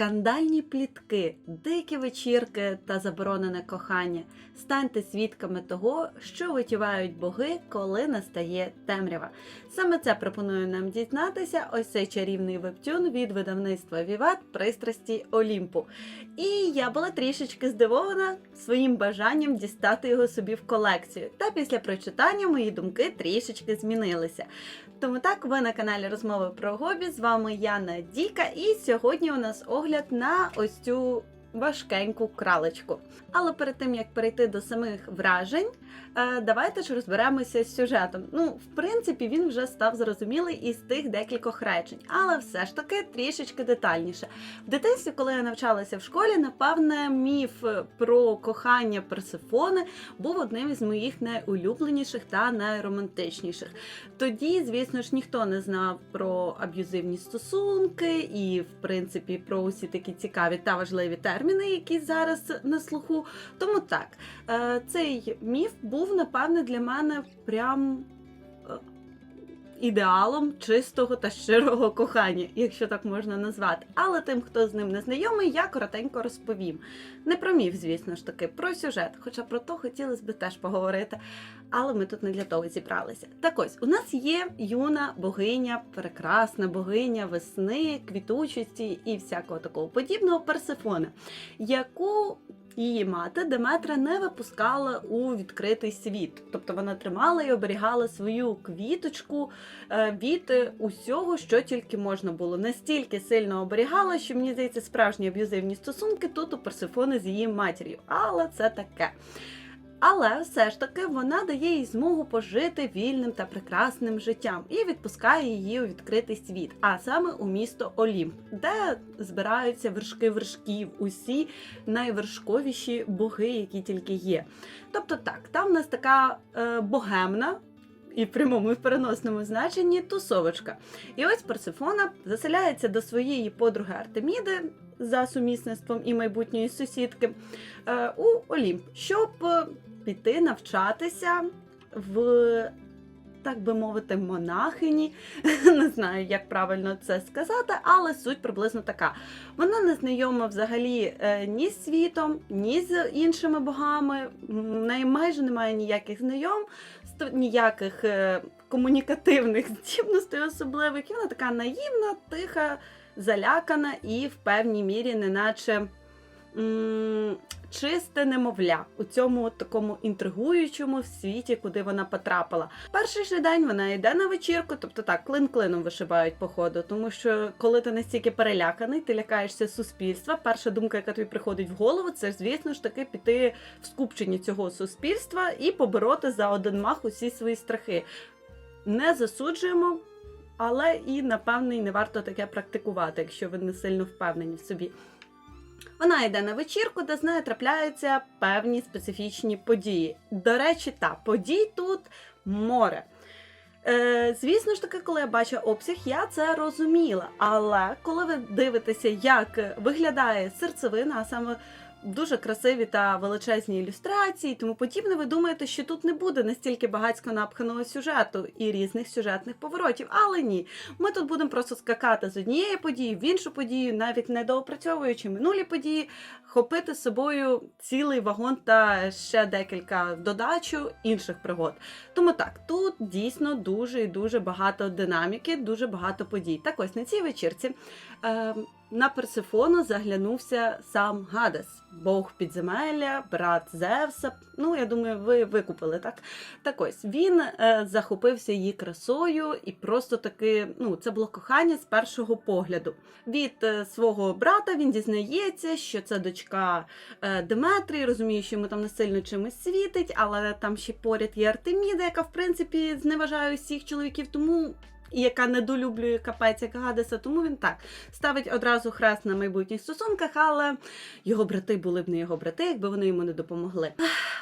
Скандальні плітки, дикі вечірки та заборонене кохання. Станьте свідками того, що витівають боги, коли настає темрява. Саме це пропонує нам дізнатися ось цей чарівний вебтюн від видавництва Віват пристрасті Олімпу. І я була трішечки здивована своїм бажанням дістати його собі в колекцію. Та після прочитання мої думки трішечки змінилися. Тому так, ви на каналі Розмови про Гобі. З вами я Надійка, і сьогодні у нас огляд на ось цю важкеньку кралечку. Але перед тим як перейти до самих вражень, е, давайте ж розберемося з сюжетом. Ну, в принципі, він вже став зрозумілий із тих декількох речень, але все ж таки трішечки детальніше. В дитинстві, коли я навчалася в школі, напевне, міф про кохання Персифони був одним із моїх найулюбленіших та найромантичніших. Тоді, звісно ж, ніхто не знав про аб'юзивні стосунки і, в принципі, про усі такі цікаві та важливі терміни, які зараз на слуху. Тому так, е, цей міф був, напевне, для мене прям. Ідеалом чистого та щирого кохання, якщо так можна назвати. Але тим, хто з ним не знайомий, я коротенько розповім. Не про міф, звісно ж таки, про сюжет. Хоча про то хотілося б теж поговорити. Але ми тут не для того зібралися. Так ось, у нас є юна богиня, прекрасна богиня весни, квітучості і всякого такого подібного Персифони, яку її мати Деметра не випускала у відкритий світ. Тобто вона тримала і оберігала свою квіточку е, від усього, що тільки можна було. Настільки сильно оберігала, що мені здається, справжні аб'юзивні стосунки тут у Персифони з її матір'ю. Але це таке. Але все ж таки вона дає їй змогу пожити вільним та прекрасним життям і відпускає її у відкритий світ, а саме у місто Олімп, де збираються вершки вершків, усі найвершковіші боги, які тільки є. Тобто, так, там в нас така е, богемна. І в прямому і в переносному значенні тусовочка. І ось Персифона заселяється до своєї подруги Артеміди за сумісництвом і майбутньої сусідки е, у Олімп, щоб е, піти навчатися в, так би мовити, монахині. Не знаю, як правильно це сказати, але суть приблизно така. Вона не знайома взагалі е, ні з світом, ні з іншими богами. В неї майже немає ніяких знайомств, ніяких е, комунікативних здібностей особливих. І вона така наївна, тиха, залякана і в певній мірі, неначе чисте немовля у цьому такому інтригуючому світі, куди вона потрапила. Перший же день вона йде на вечірку, тобто так, клин клином вишибають по ходу, тому що коли ти настільки переляканий, ти лякаєшся суспільства. Перша думка, яка тобі приходить в голову, це звісно ж таки піти в скупчення цього суспільства і побороти за один мах усі свої страхи. Не засуджуємо. Але і напевне і не варто таке практикувати, якщо ви не сильно впевнені в собі. Вона йде на вечірку, де з нею трапляються певні специфічні події. До речі, та подій тут море. Е, звісно ж таки, коли я бачу обсяг, я це розуміла. Але коли ви дивитеся, як виглядає серцевина, а саме дуже красиві та величезні ілюстрації, тому подібне, ви думаєте, що тут не буде настільки багатько напханого сюжету і різних сюжетних поворотів. Але ні, ми тут будемо просто скакати з однієї події в іншу подію, навіть не доопрацьовуючи минулі події, хопити з собою цілий вагон та ще декілька додачу інших пригод. Тому так, тут дійсно дуже і дуже багато динаміки, дуже багато подій. Так ось на цій вечірці. Е, на Персифону заглянувся сам Гадес, бог підземелля, брат Зевса. Ну, я думаю, ви викупили так. Так ось він е, захопився її красою, і просто таки, ну, це було кохання з першого погляду. Від е, свого брата він дізнається, що це дочка е, Деметрії, розуміє, що йому там не сильно чимось світить, але там ще поряд є Артеміда, яка в принципі зневажає усіх чоловіків, тому. І яка недолюблює капець як Гадеса, тому він так ставить одразу хрест на майбутніх стосунках, але його брати були б не його брати, якби вони йому не допомогли.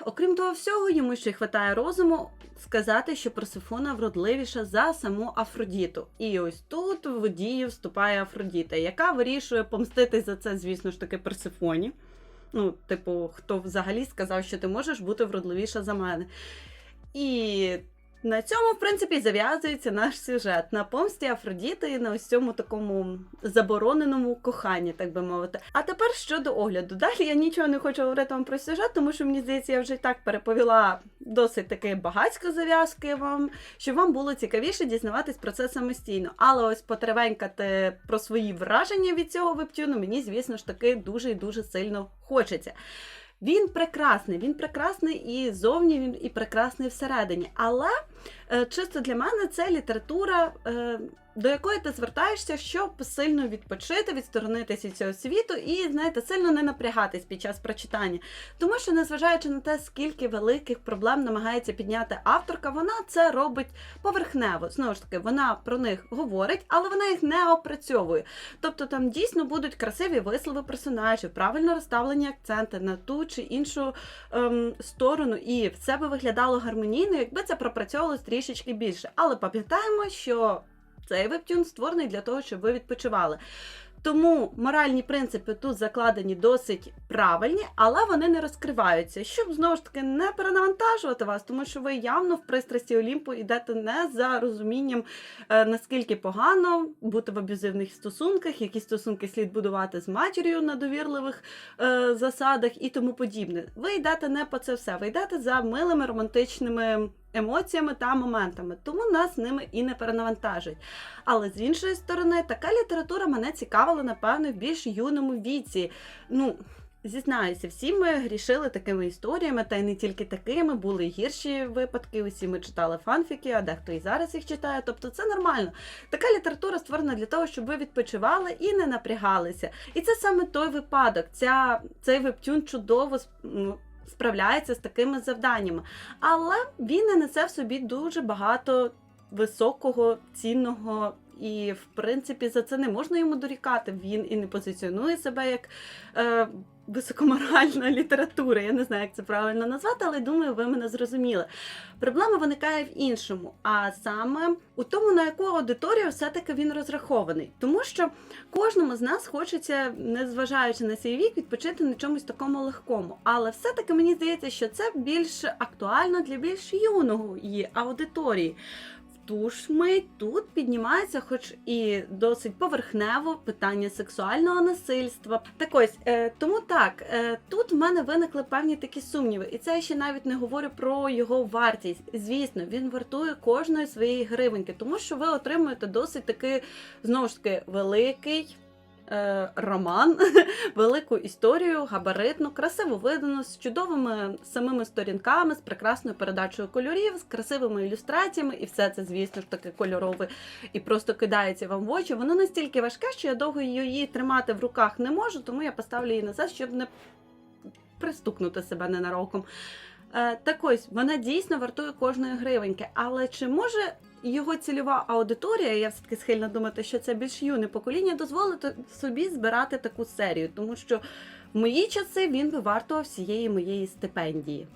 Окрім того всього, йому ще й хватає розуму сказати, що Персифона вродливіша за саму Афродіту. І ось тут в дію вступає Афродіта, яка вирішує помститись за це, звісно ж таки, Персифоні. Ну, типу, хто взагалі сказав, що ти можеш бути вродливіша за мене. І На цьому, в принципі, зав'язується наш сюжет на помсті Афродіти на ось цьому такому забороненому коханні, так би мовити. А тепер щодо огляду. Далі я нічого не хочу говорити вам про сюжет, тому що мені здається, я вже і так переповіла досить таки багатько зав'язки вам, щоб вам було цікавіше дізнаватись про це самостійно. Але ось потревенькати про свої враження від цього вебтюну мені, звісно ж таки, дуже і дуже сильно хочеться. Він прекрасний, він прекрасний і зовні він і прекрасний всередині. Але чисто для мене це література, е, до якої ти звертаєшся, щоб сильно відпочити, відсторонитися від цього світу і, знаєте, сильно не напрягатись під час прочитання. Тому що, незважаючи на те, скільки великих проблем намагається підняти авторка, вона це робить поверхнево. Знову ж таки, вона про них говорить, але вона їх не опрацьовує. Тобто там дійсно будуть красиві вислови персонажів, правильно розставлені акценти на ту чи іншу ем, сторону, і все би виглядало гармонійно, якби це пропрацьовувалось трішечки більше. Але пам'ятаємо, що цей вебтюн створений для того, щоб ви відпочивали. Тому моральні принципи тут закладені досить правильні, але вони не розкриваються, щоб знову ж таки не перенавантажувати вас, тому що ви явно в пристрасті Олімпу йдете не за розумінням, е, наскільки погано бути в аб'юзивних стосунках, які стосунки слід будувати з матір'ю на довірливих е, засадах і тому подібне. Ви йдете не по це все, ви йдете за милими романтичними емоціями та моментами, тому нас ними і не перенавантажують. Але з іншої сторони, така література мене цікавила, напевно, в більш юному віці. Ну, Зізнаюся, всі ми грішили такими історіями, та й не тільки такими, були гірші випадки. Усі ми читали фанфіки, а дехто і зараз їх читає. Тобто це нормально. Така література створена для того, щоб ви відпочивали і не напрягалися. І це саме той випадок. Ця, Цей вебтюн чудово ну, справляється з такими завданнями. Але він не несе в собі дуже багато високого, цінного. І, в принципі, за це не можна йому дорікати. Він і не позиціонує себе як е, високоморальна література. Я не знаю, як це правильно назвати, але думаю, ви мене зрозуміли. Проблема виникає в іншому, а саме у тому, на яку аудиторію все-таки він розрахований. Тому що кожному з нас хочеться, незважаючи на свій вік, відпочити на чомусь такому легкому. Але все-таки мені здається, що це більш актуально для більш юного її аудиторії. Ту тут піднімається, хоч і досить поверхнево, питання сексуального насильства. Так ось е, тому так, е, тут в мене виникли певні такі сумніви, і це я ще навіть не говорю про його вартість. Звісно, він вартує кожної своєї гривеньки, тому що ви отримуєте досить таки знову ж таки великий. Е, Роман, велику історію, габаритну, красиво видану, з чудовими самими сторінками, з прекрасною передачею кольорів, з красивими ілюстраціями, і все це, звісно ж таки, кольорове і просто кидається вам в очі. Воно настільки важке, що я довго її тримати в руках не можу, тому я поставлю її назад, щоб не пристукнути себе ненароком. Е, так ось, вона дійсно вартує кожної гривеньки, але чи може його цільова аудиторія, я все-таки схильна думати, що це більш юне покоління, дозволити собі збирати таку серію, тому що в мої часи він би вартував всієї моєї стипендії.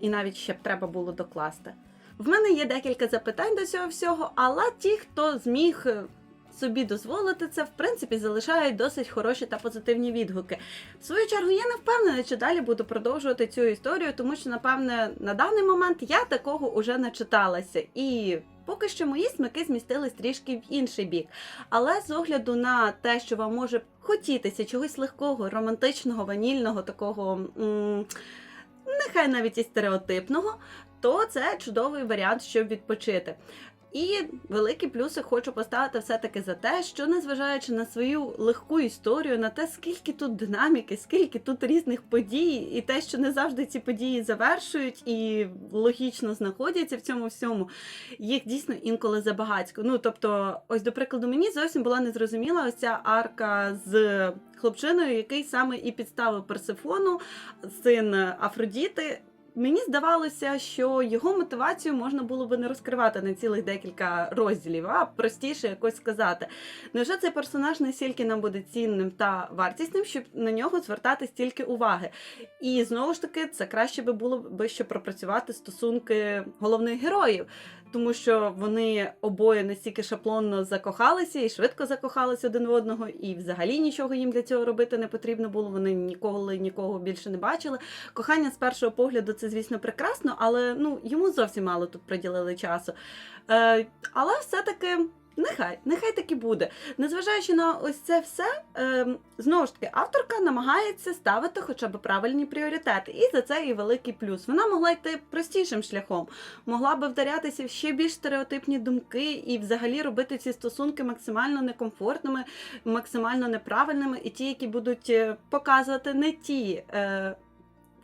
І навіть ще б треба було докласти. В мене є декілька запитань до цього всього, але ті, хто зміг собі дозволити це, в принципі, залишають досить хороші та позитивні відгуки. В свою чергу, я не впевнена, чи далі буду продовжувати цю історію, тому що, напевне, на даний момент я такого уже не читалася. І поки що мої смаки змістились трішки в інший бік. Але з огляду на те, що вам може хотітися чогось легкого, романтичного, ванільного, такого. м- Нехай навіть і стереотипного, то це чудовий варіант, щоб відпочити. І великі плюси хочу поставити все-таки за те, що незважаючи на свою легку історію, на те, скільки тут динаміки, скільки тут різних подій, і те, що не завжди ці події завершують і логічно знаходяться в цьому всьому, їх дійсно інколи забагацько. Ну тобто, ось до прикладу, мені зовсім була незрозуміла ось ця арка з хлопчиною, який саме і підставив Персифону, син Афродіти. Мені здавалося, що його мотивацію можна було би не розкривати на цілих декілька розділів, а простіше якось сказати. Невже цей персонаж настільки нам буде цінним та вартісним, щоб на нього звертати стільки уваги? І знову ж таки, це краще би було би, щоб пропрацювати стосунки головних героїв. тому що вони обоє настільки шаблонно закохалися і швидко закохалися один в одного, і взагалі нічого їм для цього робити не потрібно було. Вони ніколи нікого більше не бачили. Кохання з першого погляду це, звісно, прекрасно, але ну йому зовсім мало тут приділили часу. Е, але все-таки. Нехай, нехай так і буде. Незважаючи на ось це все, е, знову ж таки, авторка намагається ставити хоча б правильні пріоритети. І за це і великий плюс. Вона могла йти простішим шляхом, могла би вдарятися в ще більш стереотипні думки і взагалі робити ці стосунки максимально некомфортними, максимально неправильними, і ті, які будуть е, показувати не ті. Е,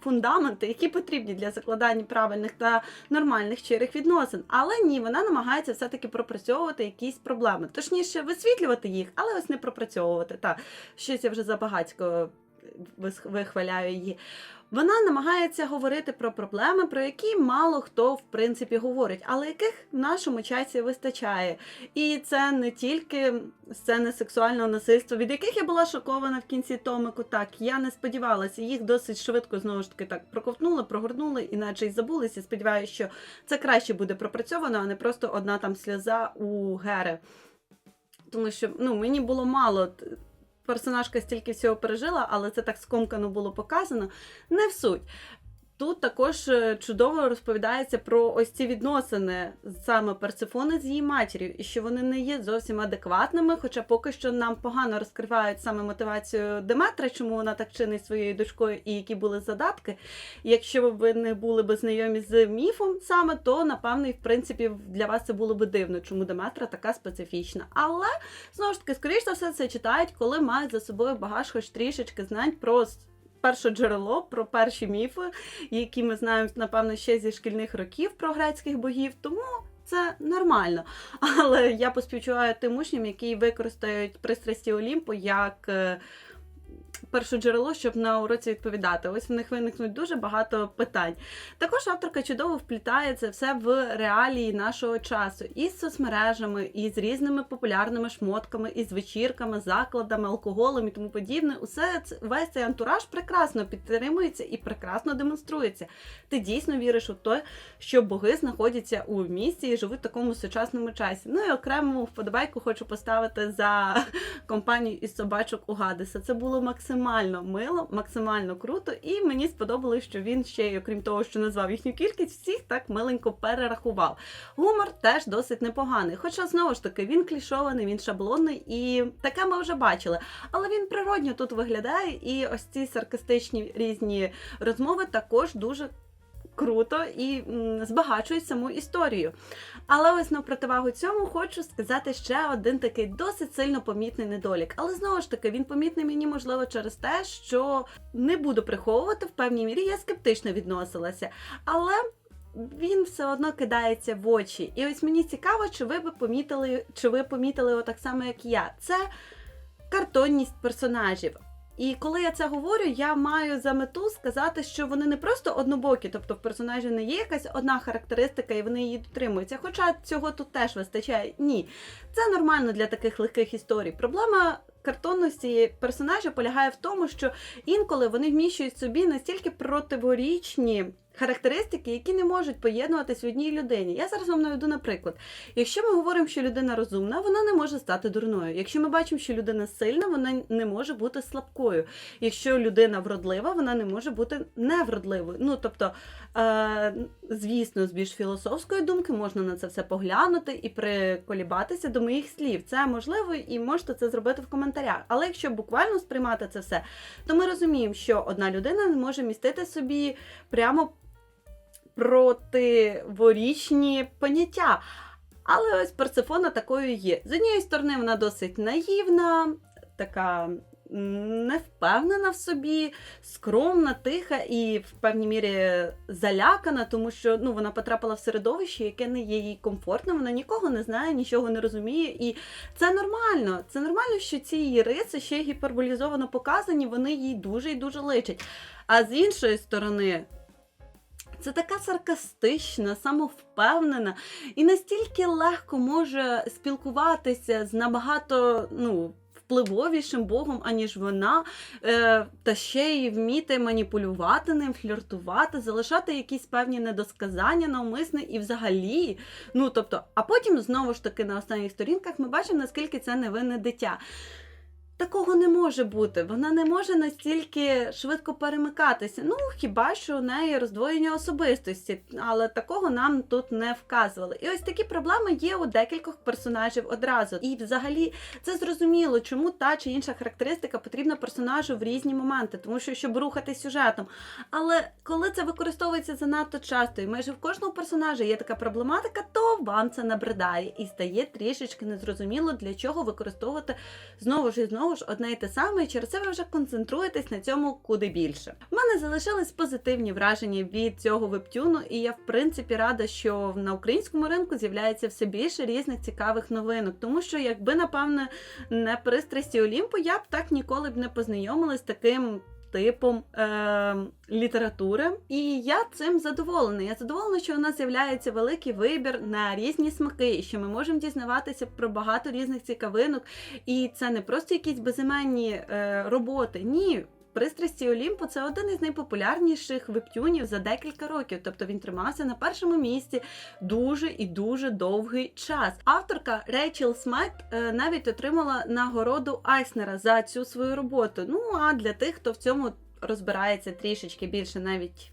Фундаменти, які потрібні для закладання правильних та нормальних щирих відносин. Але ні, вона намагається все-таки пропрацьовувати якісь проблеми. Точніше, висвітлювати їх, але ось не пропрацьовувати. Та щось я вже забагацько вихваляю її. Вона намагається говорити про проблеми, про які мало хто в принципі говорить, але яких в нашому часі вистачає. І це не тільки сцени сексуального насильства, від яких я була шокована в кінці томику. Так, я не сподівалася, їх досить швидко знову ж таки так проковтнули, прогорнули, іначе й забулися. Сподіваюся, що це краще буде пропрацьовано, а не просто одна там сльоза у Гери. Тому що ну, мені було мало. Персонажка стільки всього пережила, але це так скомкано було показано. Не в суть. Тут також е, чудово розповідається про ось ці відносини саме Персифони з її матір'ю, і що вони не є зовсім адекватними, хоча поки що нам погано розкривають саме мотивацію Деметра, чому вона так чинить своєю дочкою і які були задатки. Якщо ви не були б знайомі з міфом саме, то напевно, і в принципі для вас це було б дивно, чому Деметра така специфічна. Але знову ж таки, скоріш за все, це читають, коли мають за собою багаж хоч трішечки знань про перше джерело, про перші міфи, які ми знаємо, напевно, ще зі шкільних років про грецьких богів. Тому. Це нормально, але я поспівчуваю тим учням, які використають пристрасті Олімпу як е, перше джерело, щоб на уроці відповідати. Ось в них виникнуть дуже багато питань. Також авторка чудово вплітає це все в реалії нашого часу із соцмережами, і з різними популярними шмотками, із вечірками, закладами, алкоголем і тому подібне. Усе це весь цей антураж прекрасно підтримується і прекрасно демонструється. Ти дійсно віриш у те, що боги знаходяться у місті і живуть в такому сучасному часі. Ну і окрему вподобайку хочу поставити за компанію із собачок у Гадеса. Це було максимально мило, максимально круто, і мені сподобалось, що він ще окрім того, що назвав їхню кількість, всіх так миленько перерахував. Гумор теж досить непоганий. Хоча знову ж таки він клішований, він шаблонний, і таке ми вже бачили. Але він природньо тут виглядає, і ось ці саркастичні різні розмови також дуже. Круто і збагачують саму історію. Але ось на противагу цьому хочу сказати ще один такий досить сильно помітний недолік. Але знову ж таки, він помітний мені, можливо, через те, що не буду приховувати в певній мірі, я скептично відносилася. Але він все одно кидається в очі. І ось мені цікаво, чи ви би помітили, чи ви помітили його так само, як я. Це картонність персонажів. І коли я це говорю, я маю за мету сказати, що вони не просто однобокі, тобто в персонажі не є якась одна характеристика, і вони її дотримуються. Хоча цього тут теж вистачає. Ні, це нормально для таких легких історій. Проблема картонності персонажа полягає в тому, що інколи вони вміщують собі настільки противорічні характеристики, які не можуть поєднуватись в одній людині. Я зараз вам наведу наприклад. Якщо ми говоримо, що людина розумна, вона не може стати дурною. Якщо ми бачимо, що людина сильна, вона не може бути слабкою. Якщо людина вродлива, вона не може бути невродливою. Ну тобто, е, звісно, з більш філософської думки можна на це все поглянути і приколібатися до моїх слів. Це можливо, і можете це зробити в коментарях. Але якщо буквально сприймати це все, то ми розуміємо, що одна людина не може містити собі прямо противорічні поняття. Але ось Персифона такою є. З однієї сторони, вона досить наївна, така невпевнена в собі, скромна, тиха і в певній мірі залякана, тому що ну, вона потрапила в середовище, яке не є їй комфортним, вона нікого не знає, нічого не розуміє. І це нормально. Це нормально, що ці її риси ще гіперболізовано показані, вони їй дуже і дуже личать. А з іншої сторони, це така саркастична, самовпевнена і настільки легко може спілкуватися з набагато, ну, впливовішим богом, аніж вона, е, та ще й вміти маніпулювати ним, фліртувати, залишати якісь певні недосказання навмисне і взагалі. Ну тобто, а потім знову ж таки на останніх сторінках ми бачимо, наскільки це невинне дитя. Такого не може бути. Вона не може настільки швидко перемикатися. Ну, хіба що у неї роздвоєння особистості, але такого нам тут не вказували. І ось такі проблеми є у декількох персонажів одразу. І взагалі це зрозуміло, чому та чи інша характеристика потрібна персонажу в різні моменти, тому що щоб рухати сюжетом. Але коли це використовується занадто часто, і майже в кожного персонажа є така проблематика, то вам це набридає і стає трішечки незрозуміло, для чого використовувати знову ж і знову ж одне і те саме, і через це ви вже концентруєтесь на цьому куди більше. У мене залишились позитивні враження від цього вебтюну, і я в принципі рада, що на українському ринку з'являється все більше різних цікавих новинок, тому що якби напевне не пристрасті Олімпу, я б так ніколи б не познайомилась з таким. Типом е- літератури, і я цим задоволена. Я задоволена, що у нас з'являється великий вибір на різні смаки, і що ми можемо дізнаватися про багато різних цікавинок. І це не просто якісь безіменні е, роботи. Ні. Пристрасті Олімпу це один із найпопулярніших вебтюнів за декілька років. Тобто він тримався на першому місці дуже і дуже довгий час. Авторка Рейчел Смайт е, навіть отримала нагороду Айснера за цю свою роботу. Ну а для тих, хто в цьому розбирається трішечки більше, навіть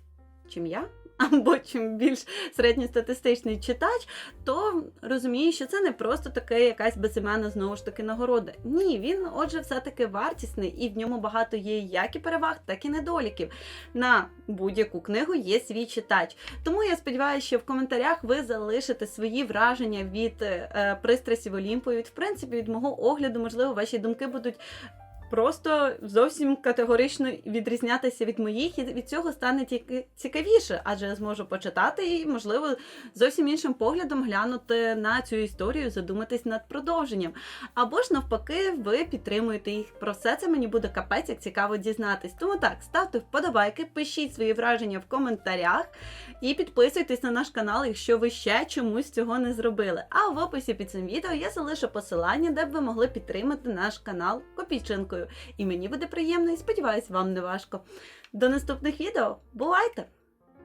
чим я. Або чим більш середньостатистичний читач, то розуміє, що це не просто така якась безіменна знову ж таки нагорода. Ні, він, отже, все-таки вартісний, і в ньому багато є як і переваг, так і недоліків. На будь-яку книгу є свій читач. Тому я сподіваюся, що в коментарях ви залишите свої враження від е, пристрасів Олімпу, від в принципі від мого огляду, можливо, ваші думки будуть просто зовсім категорично відрізнятися від моїх, і від цього стане тільки цікавіше, адже я зможу почитати і, можливо, зовсім іншим поглядом глянути на цю історію, задуматись над продовженням. Або ж навпаки, ви підтримуєте їх. Про все це мені буде капець, як цікаво дізнатись. Тому так, ставте вподобайки, пишіть свої враження в коментарях і підписуйтесь на наш канал, якщо ви ще чомусь цього не зробили. А в описі під цим відео я залишу посилання, де б ви могли підтримати наш канал копійчинкою. І мені буде приємно і сподіваюсь, вам не важко. До наступних відео. Бувайте!